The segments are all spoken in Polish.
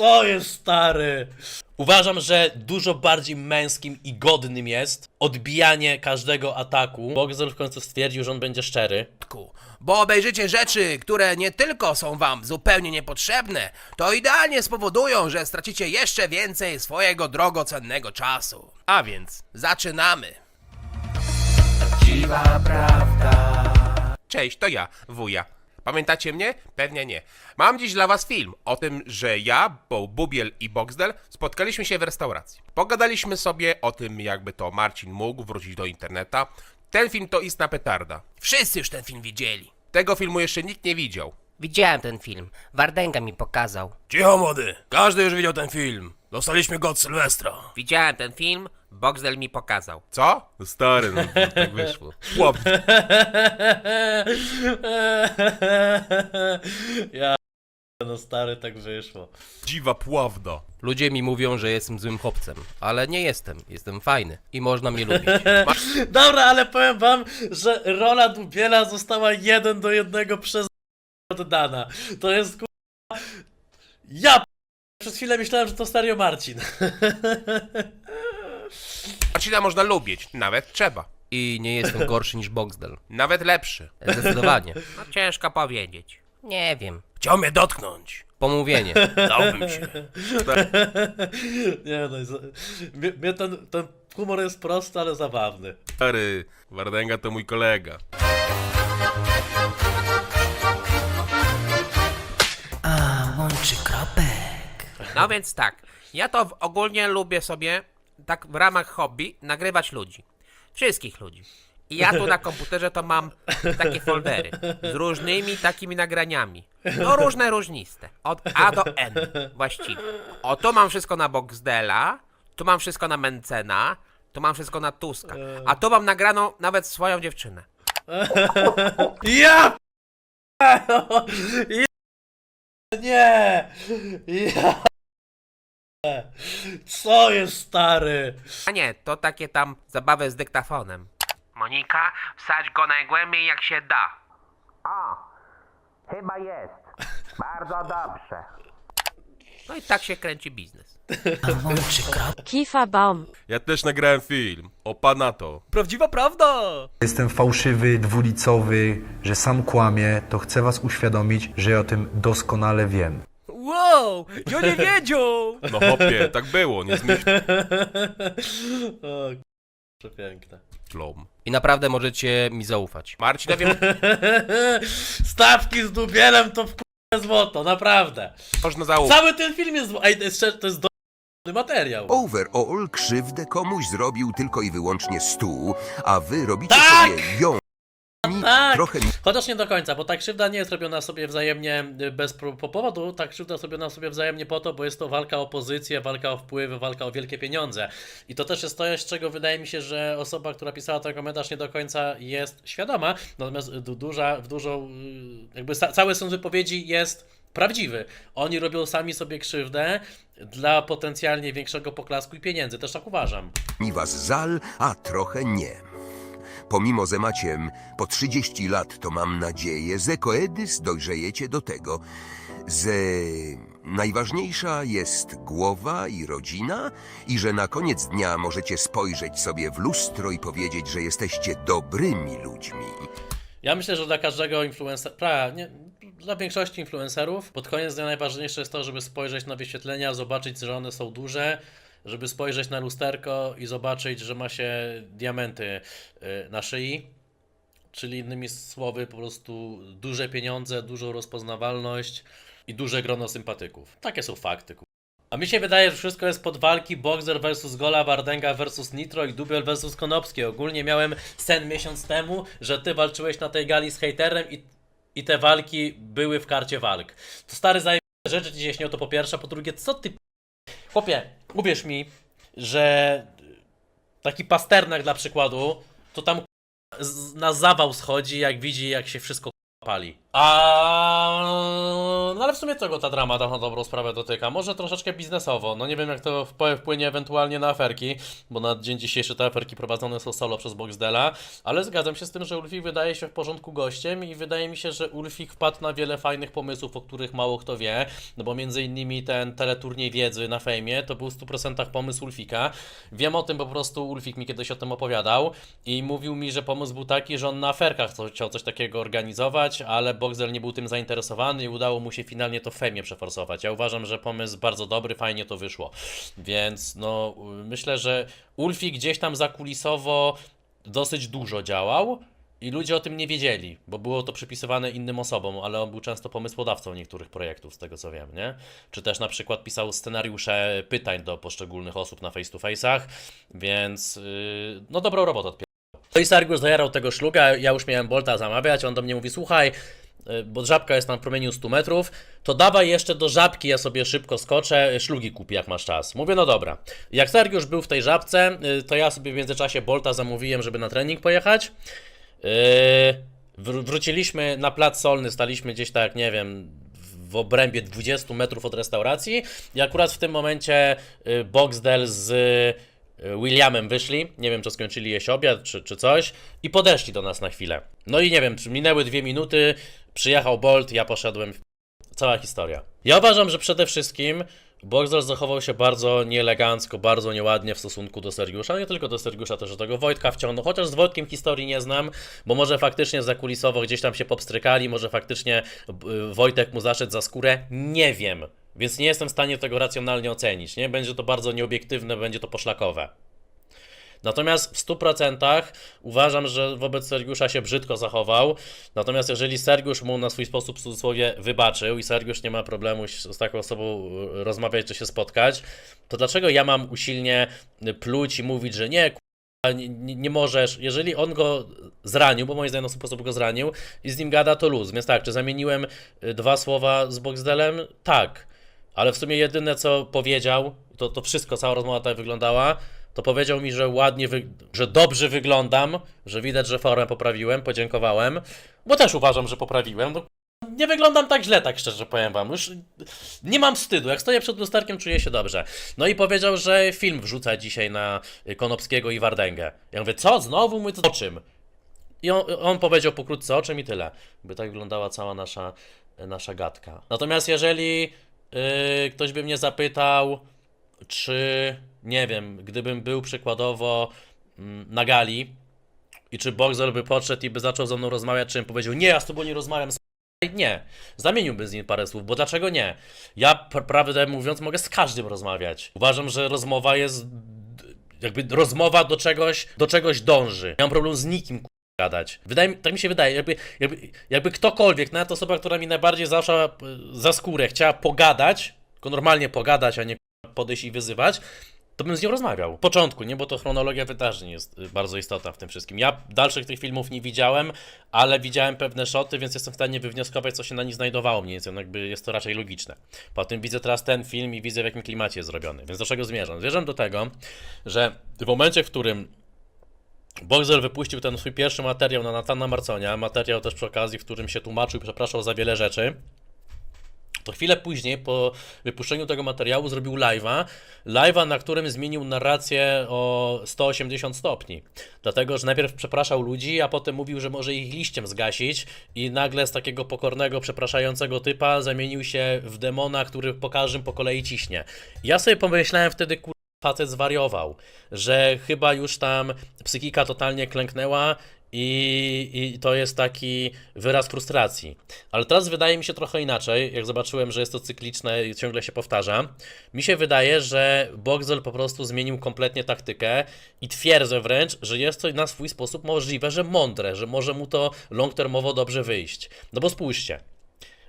Co jest stary? Uważam, że dużo bardziej męskim i godnym jest odbijanie każdego ataku. Boxer w końcu stwierdził, że on będzie szczery. bo obejrzycie rzeczy, które nie tylko są wam zupełnie niepotrzebne, to idealnie spowodują, że stracicie jeszcze więcej swojego drogocennego czasu. A więc zaczynamy. Dziwa prawda. Cześć, to ja, wuja. Pamiętacie mnie? Pewnie nie. Mam dziś dla was film o tym, że ja, Bo Bubiel i Boxdel spotkaliśmy się w restauracji. Pogadaliśmy sobie o tym, jakby to Marcin mógł wrócić do interneta. Ten film to istna petarda. Wszyscy już ten film widzieli. Tego filmu jeszcze nikt nie widział. Widziałem ten film. Wardęga mi pokazał. Cicho młody, każdy już widział ten film. Dostaliśmy go od Sylwestra. Widziałem ten film, Boxdel mi pokazał. Co? Stary, no tak wyszło. Chłop, ja no stary, tak wyszło. dziwa prawda. Ludzie mi mówią, że jestem złym chłopcem, ale nie jestem. Jestem fajny i można mnie lubić. Dobra, ale powiem wam, że rola Dubiela została jeden do jednego przez oddana. To jest ku... Ja p- przez chwilę myślałem, że to Stario Marcin. Marcina można lubić, nawet trzeba. I nie jestem gorszy niż Boxdel. Nawet lepszy. Zdecydowanie. No ciężko powiedzieć. Nie wiem. Chciał mnie dotknąć. Pomówienie. Dałbym się. Nie no, za- mnie, mnie ten, ten humor jest prosty, ale zabawny. Stary, Wardęga to mój kolega. A, łączy kropek. No więc tak, ja to w- ogólnie lubię sobie, tak w ramach hobby, nagrywać ludzi. Wszystkich ludzi. I ja tu na komputerze to mam takie foldery z różnymi takimi nagraniami. No różne, różniste. Od A do N właściwie. O, tu mam wszystko na Boxdela, tu mam wszystko na Mencena, tu mam wszystko na Tuska. A tu mam nagraną nawet swoją dziewczynę. Ja! ja nie! Ja! Co jest stary? A nie, to takie tam zabawy z dyktafonem. Monika, wsadź go najgłębiej jak się da. O, chyba jest. Bardzo dobrze. No i tak się kręci biznes. Kifa Baum. Ja też nagrałem film. Opa na to. Prawdziwa prawda! Jestem fałszywy, dwulicowy, że sam kłamie, to chcę was uświadomić, że ja o tym doskonale wiem. Wow, ja nie wiedział! No hopie, tak było, nie zmyśl. O, przepiękne. Plom. I naprawdę możecie mi zaufać. Marcinowi Stawki z dubielem to w k***e złoto, naprawdę. można zaufać. Cały ten film jest... Ej, to jest, szczer- to jest do... materiał. Overall krzywdę komuś zrobił tylko i wyłącznie stół, a wy robicie Tak! sobie ją Tak! trochę Chociaż nie do końca, bo ta krzywda nie jest robiona sobie wzajemnie y, bez po powodu, ta krzywda jest robiona sobie wzajemnie po to, bo jest to walka o pozycję, walka o wpływy, walka o wielkie pieniądze. I to też jest to, z czego wydaje mi się, że osoba, która pisała ten komentarz nie do końca jest świadoma, natomiast du- duża, w dużą, y, jakby cały sens wypowiedzi jest prawdziwy. Oni robią sami sobie krzywdę dla potencjalnie większego poklasku i pieniędzy, też tak uważam. mi was zal, a trochę nie. Pomimo, że macie po 30 lat, to mam nadzieję, że koedys dojrzejecie do tego, że najważniejsza jest głowa i rodzina i że na koniec dnia możecie spojrzeć sobie w lustro i powiedzieć, że jesteście dobrymi ludźmi. Ja myślę, że dla każdego influencera, nie, dla większości influencerów, pod koniec dnia najważniejsze jest to, żeby spojrzeć na wyświetlenia, zobaczyć, że one są duże, żeby spojrzeć na lusterko i zobaczyć, że ma się diamenty y, na szyi. Czyli innymi słowy, po prostu duże pieniądze, dużą rozpoznawalność i duże grono sympatyków. Takie są fakty. A mi się wydaje, że wszystko jest pod walki Boxer versus Gola, Wardenga versus Nitro i Dubiel versus Konopski. Ogólnie miałem sen miesiąc temu, że ty walczyłeś na tej gali z hejterem i, i te walki były w karcie walk. To stary zaje rzeczy ci się śnią, to po pierwsze, po drugie, co ty... Chłopie, uwierz mi, że taki pasternak dla przykładu, to tam na zawał schodzi, jak widzi, jak się wszystko pali. A no ale w sumie czego ta drama tak na dobrą sprawę dotyka? Może troszeczkę biznesowo. No nie wiem jak to wp- wpłynie ewentualnie na aferki, bo na dzień dzisiejszy te aferki prowadzone są solo przez Boxdela, ale zgadzam się z tym, że Ulfik wydaje się w porządku gościem i wydaje mi się, że Ulfik wpadł na wiele fajnych pomysłów, o których mało kto wie, no bo między innymi ten teleturniej wiedzy na fejmie to był w 100% pomysł Ulfika. Wiem o tym, po prostu Ulfik mi kiedyś o tym opowiadał i mówił mi, że pomysł był taki, że on na aferkach co- chciał coś takiego organizować, ale Boxel nie był tym zainteresowany i udało mu się finalnie to w fejmie przeforsować. Ja uważam, że pomysł bardzo dobry, fajnie to wyszło. Więc no, myślę, że Ulfik gdzieś tam zakulisowo dosyć dużo działał. I ludzie o tym nie wiedzieli, bo było to przypisywane innym osobom, ale on był często pomysłodawcą niektórych projektów, z tego co wiem, nie? Czy też na przykład pisał scenariusze pytań do poszczególnych osób na face to face'ach, więc yy, no dobrą robotę odpierdolał. No i Sergiusz zajarał tego szluga, ja już miałem Bolta zamawiać, on do mnie mówi, słuchaj, bo żabka jest tam w promieniu 100 metrów, to dawaj jeszcze do żabki, ja sobie szybko skoczę, szlugi kupi jak masz czas. Mówię, no dobra. Jak Sergiusz był w tej żabce, y, to ja sobie w międzyczasie Bolta zamówiłem, żeby na trening pojechać. Wr- wróciliśmy na plac solny, staliśmy gdzieś tak, nie wiem, w obrębie 20 metrów od restauracji i akurat w tym momencie Boxdel z Williamem wyszli, nie wiem czy skończyli jeść obiad czy, czy coś i podeszli do nas na chwilę. No i nie wiem, czy minęły dwie minuty, przyjechał Bolt, ja poszedłem, cała historia. Ja uważam, że przede wszystkim Boxdel zachował się bardzo nieelegancko, bardzo nieładnie w stosunku do Sergiusza, nie tylko do Sergiusza, też do tego Wojtka wciągnął, chociaż z Wojtkiem historii nie znam, bo może faktycznie zakulisowo gdzieś tam się popstrykali, może faktycznie b- Wojtek mu zaszedł za skórę, nie wiem, więc nie jestem w stanie tego racjonalnie ocenić, nie? Będzie to bardzo nieobiektywne, będzie to poszlakowe. Natomiast w 100% uważam, że wobec Sergiusza się brzydko zachował. Natomiast jeżeli Sergiusz mu na swój sposób w cudzysłowie wybaczył i Sergiusz nie ma problemu z taką osobą y, rozmawiać czy się spotkać, to dlaczego ja mam usilnie pluć i mówić, że nie, nie, nie możesz, jeżeli on go zranił, bo moim zdaniem swój sposób go zranił i z nim gada, to luz. Więc tak, czy zamieniłem y, dwa słowa z Boxdelem? Tak. Ale w sumie jedyne co powiedział, to, to wszystko, cała rozmowa tak wyglądała, to powiedział mi, że ładnie, że dobrze wyglądam, że widać, że formę poprawiłem, podziękowałem, bo też uważam, że poprawiłem. No, nie wyglądam tak źle, tak szczerze powiem wam. Już nie mam wstydu. Jak stoję przed lusterkiem, czuję się dobrze. No i powiedział, że film wrzuca dzisiaj na Konopskiego i Wardęgę. Ja mówię, co? Znowu? Mówię, o czym? I on, on powiedział pokrótce o czym i tyle. By tak wyglądała cała nasza, nasza gadka. Natomiast jeżeli yy, ktoś by mnie zapytał, czy nie wiem, gdybym był przykładowo mm, na gali i czy Boxer by podszedł i by zaczął ze mną rozmawiać, czy bym powiedział, nie, ja z tobą nie rozmawiam, nie, zamieniłbym z nim parę słów, bo dlaczego nie? Ja, pr- prawdę mówiąc, mogę z każdym rozmawiać. Uważam, że rozmowa jest, jakby rozmowa do czegoś, do czegoś dąży. Nie mam problemu z nikim, gadać. Wydaje mi, tak mi się wydaje, jakby, jakby, jakby ktokolwiek, nawet osoba, która mi najbardziej zaszła e, za skórę, chciała pogadać, tylko normalnie pogadać, a nie podejść i wyzywać, to bym z nią rozmawiał. W początku, nie? Bo to chronologia wydarzeń jest y, bardzo istotna w tym wszystkim. Ja dalszych tych filmów nie widziałem, ale widziałem pewne szoty, więc jestem w stanie wywnioskować, co się na nich znajdowało mniej więcej. No jakby jest to raczej logiczne. Potem widzę teraz ten film i widzę, w jakim klimacie jest zrobiony. Więc do czego zmierzam? Zmierzam do tego, że w momencie, w którym Boxer wypuścił ten swój pierwszy materiał na Natana Marconia, materiał też przy okazji, w którym się tłumaczył i przepraszał za wiele rzeczy, to chwilę później, po wypuszczeniu tego materiału, zrobił live'a. Live'a, na którym zmienił narrację o 180 stopni. Dlatego, że najpierw przepraszał ludzi, a potem mówił, że może ich liściem zgasić i nagle z takiego pokornego, przepraszającego typa zamienił się w demona, który po każdym po kolei ciśnie. Ja sobie pomyślałem wtedy, kur... facet zwariował, że chyba już tam psychika totalnie klęknęła i, I to jest taki wyraz frustracji. Ale teraz wydaje mi się trochę inaczej, jak zobaczyłem, że jest to cykliczne i ciągle się powtarza. Mi się wydaje, że Boxel po prostu zmienił kompletnie taktykę i twierdzę wręcz, że jest to na swój sposób możliwe, że mądre, że może mu to long-termowo dobrze wyjść. No bo spójrzcie,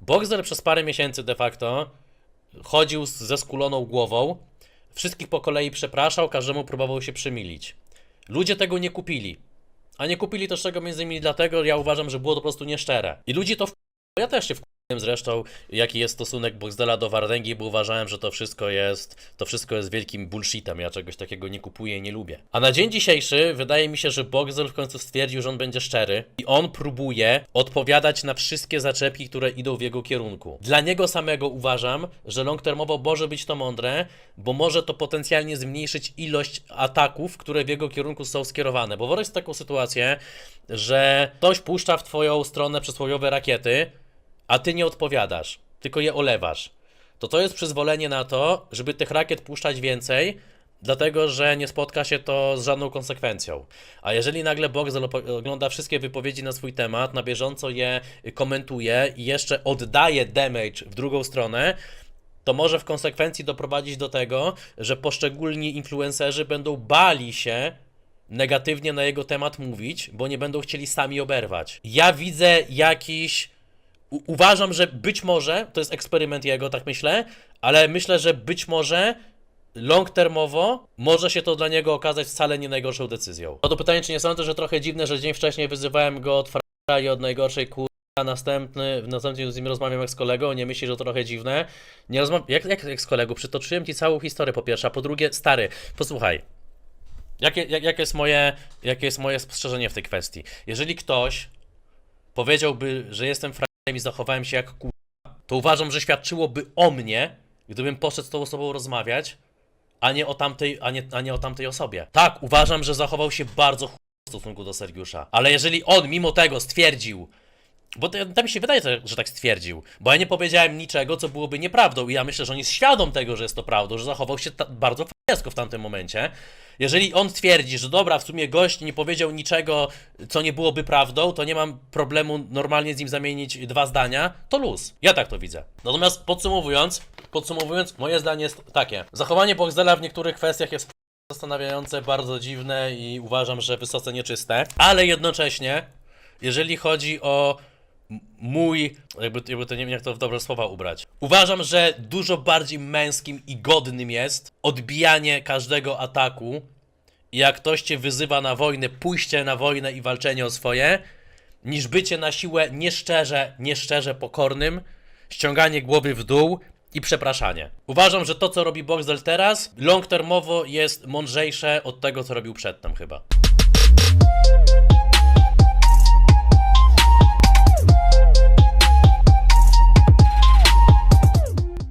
Boxel przez parę miesięcy de facto chodził ze skuloną głową, wszystkich po kolei przepraszał, każdemu próbował się przymilić. Ludzie tego nie kupili. A nie kupili też tego między innymi dlatego, ja uważam, że było to po prostu nieszczere. I ludzi to w... Ja też się w... wiem zresztą, jaki jest stosunek Boxdela do Wardęgi, bo uważałem, że to wszystko jest, to wszystko jest wielkim bullshitem. Ja czegoś takiego nie kupuję i nie lubię. A na dzień dzisiejszy wydaje mi się, że Boxdel w końcu stwierdził, że on będzie szczery i on próbuje odpowiadać na wszystkie zaczepki, które idą w jego kierunku. Dla niego samego uważam, że long termowo może być to mądre, bo może to potencjalnie zmniejszyć ilość ataków, które w jego kierunku są skierowane. Bo wyobraź taką sytuację, że ktoś puszcza w twoją stronę przysłowiowe rakiety, a ty nie odpowiadasz, tylko je olewasz, to to jest przyzwolenie na to, żeby tych rakiet puszczać więcej, dlatego że nie spotka się to z żadną konsekwencją. A jeżeli nagle Boxel ogląda wszystkie wypowiedzi na swój temat, na bieżąco je komentuje i jeszcze oddaje damage w drugą stronę, to może w konsekwencji doprowadzić do tego, że poszczególni influencerzy będą bali się negatywnie na jego temat mówić, bo nie będą chcieli sami oberwać. Ja widzę jakiś. Uważam, że być może to jest eksperyment jego, tak myślę, ale myślę, że być może long termowo może się to dla niego okazać wcale nie najgorszą decyzją. No to pytanie, czy nie sądzę, że trochę dziwne, że dzień wcześniej wyzywałem go od fra i od najgorszej kur... a następny, w następnym z nim rozmawiam jak z kolegą, nie myśli, że to trochę dziwne. Nie rozmawiam, jak, jak, jak z kolegą? Przytoczyłem ci całą historię po pierwsze, a po drugie, stary, posłuchaj. Jakie, jak, jakie, jest moje, jakie jest moje spostrzeżenie w tej kwestii? Jeżeli ktoś powiedziałby, że jestem frajerem i zachowałem się jak kur... to uważam, że świadczyłoby o mnie, gdybym poszedł z tą osobą rozmawiać, a nie o tamtej, a nie, a nie o tamtej osobie. Tak, uważam, że zachował się bardzo chuj w stosunku do Sergiusza. Ale jeżeli on mimo tego stwierdził, bo to, mi się wydaje, że- tak stwierdził. Bo ja nie powiedziałem niczego, co byłoby nieprawdą. I ja myślę, że on jest świadom tego, że jest to prawdą, że zachował się bardzo frajersko w tamtym momencie. Jeżeli on twierdzi, że dobra, w sumie gość nie powiedział niczego, co nie byłoby prawdą, to nie mam problemu normalnie z nim zamienić dwa zdania, to luz. Ja tak to widzę. Natomiast podsumowując, podsumowując, moje zdanie jest takie. Zachowanie Boxdela w niektórych kwestiach jest zastanawiające, bardzo dziwne i uważam, że wysoce nieczyste, ale jednocześnie, jeżeli chodzi o mój, jakby, jakby to nie wiem jak to w dobre słowa ubrać. Uważam, że dużo bardziej męskim i godnym jest odbijanie każdego ataku jak ktoś cię wyzywa na wojnę, pójście na wojnę i walczenie o swoje, niż bycie na siłę nieszczerze, nieszczerze pokornym, ściąganie głowy w dół i przepraszanie. Uważam, że to, co robi Boxdel teraz, long termowo jest mądrzejsze od tego, co robił przedtem chyba.